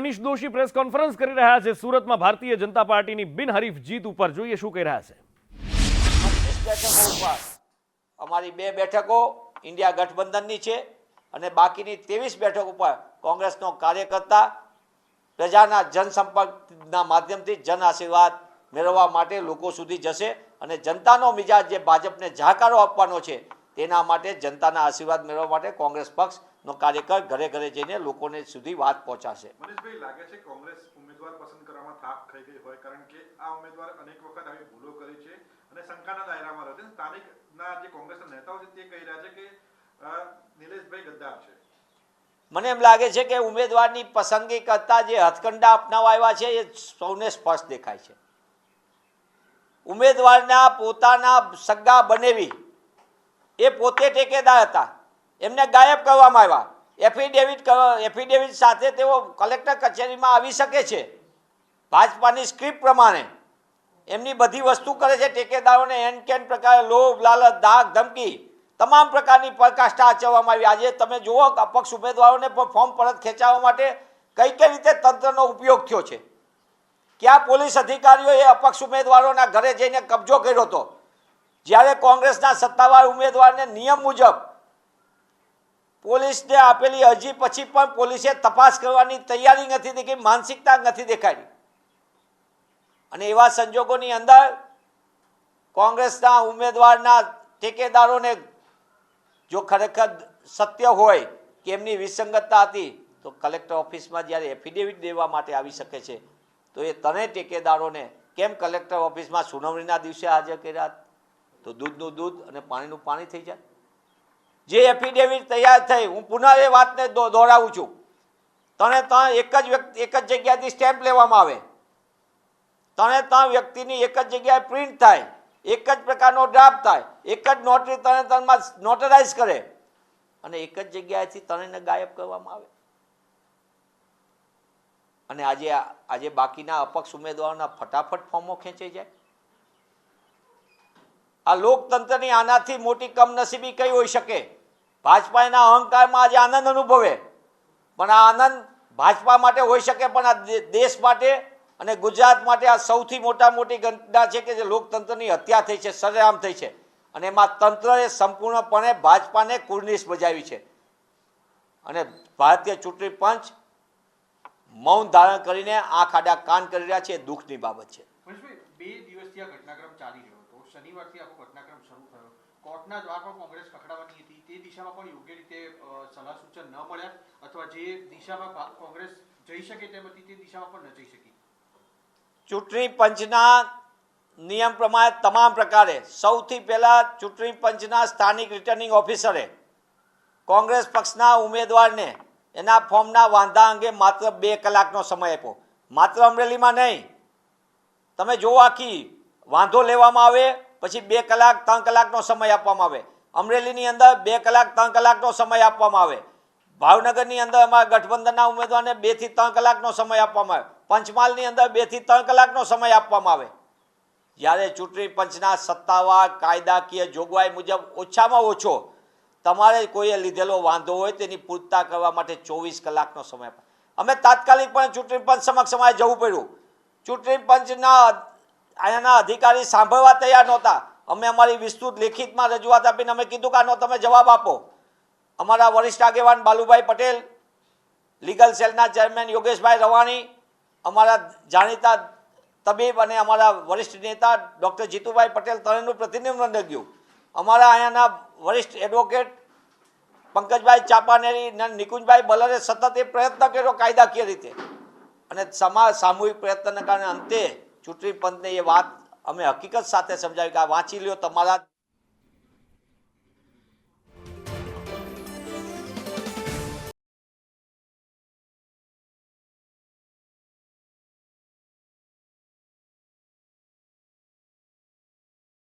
Manish Doshi press conference કરી રહ્યા છે. સુરતમાં ભારતીય જનતા પાર્ટીની બિનહરીફ જીત ઉપર જોઈએ શું કહી રહ્યા છે. અમારી બે બેઠકો ઇન્ડિયા ગઠબંધનની છે અને બાકીની ત્રેવીસ બેઠક ઉપર કોંગ્રેસનો કાર્યકર્તા પ્રજાના જનસંપર્કના માધ્યમથી જન આશીર્વાદ મેળવવા માટે લોકો સુધી જશે અને જનતાનો મિજાજ જે ભાજપને જાકારો આપવાનો છે તેના માટે જનતાના આશીર્વાદ મેળવવા માટે કોંગ્રેસ પક્ષનો કાર્યકર ઘરે ઘરે જઈને લોકોને સુધી વાત પહોંચાડશે. મનીષભાઈ લાગે છે કોંગ્રેસ ઉમેદવાર પસંદ કરવામાં થાક ખાઈ ગઈ હોય? કારણ કે આ ઉમેદવાર અનેક વખત આવી ભૂલો કરી છે અને શંકાના દાયરામાં રહે છે. સ્થાનિકના જે કોંગ્રેસના નેતાઓ છે તે કહી રહ્યા છે કે નિલેશભાઈ ગદ્દાર છે. મને એમ લાગે છે કે ઉમેદવારની પસંદગી કરતા જે હથકંડા અપનાવા આવ્યા છે એ સૌને સ્પષ્ટ દેખાય છે. ઉમેદવારના પોતાના સગા બનેવી એ પોતે ટેકેદાર હતા. એમને ગાયબ કરવામાં આવ્યા. એફિડેવિટ એફિડેવિટ સાથે તેઓ કલેક્ટર કચેરીમાં આવી શકે છે. ભાજપાની સ્ક્રિપ્ટ પ્રમાણે. એમની બધી વસ્તુ કરે છે ટેકેદારોને એન કેન પ્રકારે લોભ, લાલચ, ધાક, ધમકી. તમામ પ્રકારની પરકાષ્ઠા આચરવામાં આવી. આજે તમે જુઓ અપક્ષ ઉમેદવારોને પણ ફોર્મ પરત ખેંચાવવા માટે કઈ કઈ રીતે તંત્રનો ઉપયોગ થયો છે. ક્યાં પોલીસ અધિકારીઓએ અપક્ષ ઉમેદવારોના ઘરે જઈને કબજો કર્યો હતો? જ્યારે કોંગ્રેસના સત્તાવાર ઉમેદવારને નિયમ મુજબ પોલીસને આપેલી અરજી પછી પણ પોલીસે તપાસ કરવાની તૈયારી નથી દેખી માનસિકતા નથી દેખાડી અને એવા સંજોગોની અંદર કોંગ્રેસના ઉમેદવારના ઠેકેદારોને જો ખરેખર સત્ય હોય કે એમની વિસંગતતા હતી, તો કલેક્ટર ઓફિસમાં જ્યારે એફિડેવિટ દેવા માટે આવી શકે છે, તો એ ત્રણેય ટેકેદારોને કેમ કલેક્ટર ઓફિસમાં સુનાવણીના દિવસે હાજર કર્યા? તો દૂધનું દૂધ અને પાણીનું પાણી થઈ જાય. જે એફિડેવિટ તૈયાર થઈ, હું પુનઃ એ વાતને દોહરાવું છું. તને ત્યાં એક જ વ્યક્તિ, એક જ જગ્યાથી સ્ટેમ્પ લેવામાં આવે. તને ત્યાં વ્યક્તિની એક જ જગ્યાએ પ્રિન્ટ થાય, એક જ પ્રકારનો ડ્રાફ્ટ થાય, એક જ નોટરી તને તનમાં નોટરાઇઝ કરે અને એક જ જગ્યાએથી તને ગાયબ કરવામાં આવે. અને આજે આજે બાકીના અપક્ષ ઉમેદવારોના ફટાફટ ફોર્મો ખેંચી જાય. આ લોકતંત્રની આનાથી મોટી કમનસીબી કઈ હોઈ શકે? ભાજપા એના અહંકારમાં આજે આનંદ અનુભવે. પણ આ આનંદ ભાજપા માટે હોઈ શકે, પણ આ દેશ માટે અને ગુજરાત માટે આ સૌથી મોટા મોટી ઘટના છે કે જે લોકતંત્રની હત્યા થઈ છે, સરેઆમ થઈ છે. અને એમાં તંત્રએ સંપૂર્ણપણે ભાજપાને કુર્નિશ બજાવી છે. અને ભારતીય ચૂંટણી પંચ મૌન ધારણ કરીને આંખ આડા કાન કરી રહ્યા છે દુઃખની બાબત છે. બે દિવસથી આ ઘટનાક્રમ ચાલી શનિવારથી આખો ઘટનાક્રમ શરૂ થયો. કોર્ટના દ્વાર પર કોંગ્રેસ ખખડાવાની હતી. તે દિશામાં પણ યોગ્ય રીતે સલાહ સૂચન ન મળ્યા અથવા જે દિશામાં કોંગ્રેસ જઈ શકે તેમ હતી, તે દિશામાં પણ ન જઈ શકી. ચૂંટણી પંચના નિયમ પ્રમાણે તમામ પ્રકારે સૌથી પહેલા ચૂંટણી પંચના સ્થાનિક રિટર્નિંગ ઓફિસરે કોંગ્રેસ પક્ષના ઉમેદવારને એના ફોર્મના વાંધા અંગે માત્ર બે કલાકનો સમય આપ્યો. માત્ર અમરેલીમાં નહીં. તમે જોવા આખી વાંધો લેવામાં આવે પછી બે કલાક, ત્રણ કલાકનો સમય આપવામાં આવે. અમરેલીની અંદર બે કલાક, ત્રણ કલાકનો સમય આપવામાં આવે. ભાવનગરની અંદર અમારા ગઠબંધનના ઉમેદવારને બેથી ત્રણ કલાકનો સમય આપવામાં આવે. પંચમહાલની અંદર બેથી ત્રણ કલાકનો સમય આપવામાં આવે. જ્યારે ચૂંટણી પંચના સત્તાવાર કાયદાકીય જોગવાઈ મુજબ ઓછામાં ઓછો તમારે કોઈએ લીધેલો વાંધો હોય તેની પૂરતા કરવા માટે ચોવીસ કલાકનો સમય અમે તાત્કાલિક પણ ચૂંટણી પંચ સમક્ષ અમારે જવું પડ્યું. ચૂંટણી પંચના અહીંયાના અધિકારી સાંભળવા તૈયાર નહોતા. અમે અમારી વિસ્તૃત લેખિતમાં રજૂઆત આપીને અમે કીધું કે આનો તમે જવાબ આપો. અમારા વરિષ્ઠ આગેવાન બાલુભાઈ પટેલ, લીગલ સેલના ચેરમેન યોગેશભાઈ રવાણી, અમારા જાણીતા તબીબ અને અમારા વરિષ્ઠ નેતા ડૉક્ટર જીતુભાઈ પટેલ ત્રણેયનું પ્રતિનિધિત્વ ગયું અમારા અહીંયાના વરિષ્ઠ એડવોકેટ પંકજભાઈ ચાપાનેરી અને નિકુંજભાઈ બલરે સતત એ પ્રયત્ન કર્યો કાયદાકીય રીતે. અને સમા સામૂહિક પ્રયત્નના કારણે અંતે ચૂંટણી પંચને એ વાત અમે હકીકત સાથે સમજાવી કે આ વાંચી લ્યો તમારા